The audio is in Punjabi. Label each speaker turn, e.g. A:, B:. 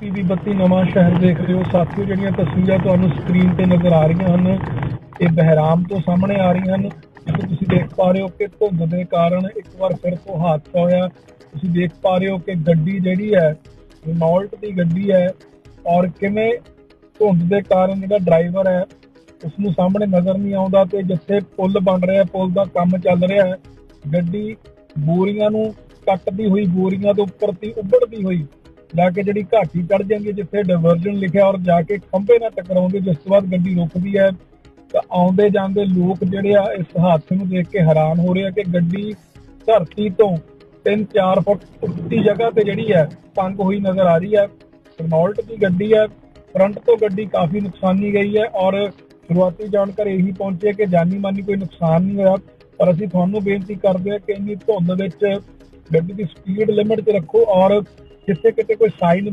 A: ਪੀਵੀ 32 ਨਵਾਂ ਸ਼ਹਿਰ ਦੇਖ ਰਹੇ ਹੋ। ਸਾਥੀਓ, ਜਿਹੜੀਆਂ ਤਸਵੀਰਾਂ ਤੁਹਾਨੂੰ ਸਕਰੀਨ ਤੇ ਨਜ਼ਰ ਆ ਰਹੀਆਂ ਹਨ, ਇਹ ਬਹਿਰਾਮ ਤੋਂ ਸਾਹਮਣੇ ਆ ਰਹੀਆਂ ਹਨ। ਜਿੱਥੇ ਤੁਸੀਂ ਦੇਖ ਪਾ ਰਹੇ ਹੋ ਕਿ ਧੁੰਦ ਦੇ ਕਾਰਨ ਇੱਕ ਵਾਰ ਫਿਰ ਤੋਂ ਹਾਦਸਾ ਹੋਇਆ। ਤੁਸੀਂ ਦੇਖ ਪਾ ਰਹੇ ਹੋ ਕਿ ਗੱਡੀ ਜਿਹੜੀ ਹੈ ਰਿਨੋਲਟ ਦੀ ਗੱਡੀ ਹੈ ਔਰ ਕਿਵੇਂ ਧੁੰਦ ਦੇ ਕਾਰਨ ਜਿਹੜਾ ਡਰਾਈਵਰ ਹੈ ਉਸ ਨੂੰ ਸਾਹਮਣੇ ਨਜ਼ਰ ਨਹੀਂ ਆਉਂਦਾ ਤੇ ਜਿੱਥੇ ਪੁਲ ਬਣ ਰਿਹਾ, ਪੁਲ ਦਾ ਕੰਮ ਚੱਲ ਰਿਹਾ ਹੈ, ਗੱਡੀ ਬੋਰੀਆਂ ਨੂੰ ਕੱਟਦੀ ਹੋਈ, ਬੋਰੀਆਂ ਦੇ ਉੱਪਰ ਦੀ ਉੱਭੜਦੀ ਹੋਈ ਜਾ ਕੇ ਜਿਹੜੀ ਘਾਟੀ ਚੜ ਜਾਂਦੀ ਹੈ, ਜਿੱਥੇ ਡਿਵਰਜਨ ਲਿਖਿਆ ਔਰ ਜਾ ਕੇ ਖੰਭੇ ਨਾਲ ਟਕਰਾਉਂਦੀ ਜਿਸ ਤੋਂ ਬਾਅਦ ਗੱਡੀ ਰੁਕਦੀ ਹੈ, ਤਾਂ ਆਉਂਦੇ ਜਾਂਦੇ ਲੋਕ ਜਿਹੜੇ ਆ, ਇਸ ਹਾਦਸੇ ਨੂੰ ਦੇਖ ਕੇ ਹੈਰਾਨ ਹੋ ਰਹੇ ਆ ਕਿ ਗੱਡੀ ਧਰਤੀ ਤੋਂ 3-4 ਫੁੱਟ ਉੱਚੀ ਜਗ੍ਹਾ ਤੇ ਜਿਹੜੀ ਹੈ, ਤੰਗ ਹੋਈ ਨਜ਼ਰ ਆ ਰਹੀ ਹੈ। ਰਨੋਲਟ ਦੀ ਗੱਡੀ ਹੈ, ਫਰੰਟ ਤੋਂ ਗੱਡੀ ਕਾਫੀ ਨੁਕਸਾਨੀ ਗਈ ਹੈ ਔਰ ਸ਼ੁਰੂਆਤੀ ਜਾਣਕਾਰੀ ਇਹੀ ਪਹੁੰਚੀ ਹੈ ਕਿ ਜਾਨੀ ਮਾਨੀ ਕੋਈ ਨੁਕਸਾਨ ਨਹੀਂ ਹੋਇਆ। ਪਰ ਅਸੀਂ ਤੁਹਾਨੂੰ ਬੇਨਤੀ ਕਰਦੇ ਹਾਂ ਕਿ ਇੰਨੀ ਧੁੰਦ ਵਿੱਚ ਗੱਡੀ ਦੀ ਸਪੀਡ ਲਿਮਿਟ 'ਚ ਰੱਖੋ ਔਰ ਜਿੱਥੇ ਕਿਤੇ ਕੋਈ ਸਾਈਨ